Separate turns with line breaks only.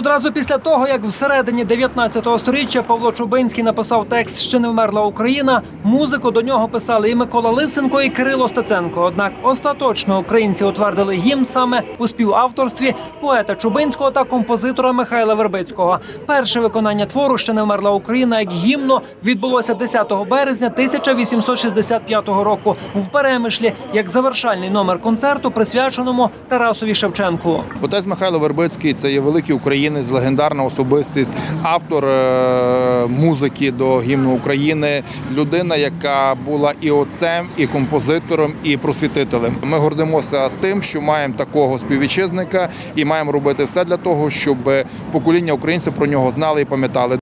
Одразу після того, як всередині 19 століття Павло Чубинський написав текст Ще не вмерла Україна, музику до нього писали і Микола Лисенко, і Кирило Стеценко. Однак остаточно українці утвердили гімн саме у співавторстві поета Чубинського та композитора Михайла Вербицького. Перше виконання твору Ще не вмерла Україна як гімну відбулося 10 березня 1865 року в Перемишлі як завершальний номер концерту, присвяченому Тарасові Шевченку.
Отець Михайло Вербицький це є великий українець, легендарна особистість, автор е, музики до гімну України, людина, яка була і отцем, і композитором, і просвітителем. Ми гордимося тим, що маємо такого співвітчизника, і маємо робити все для того, щоб покоління українців про нього знали і пам'ятали.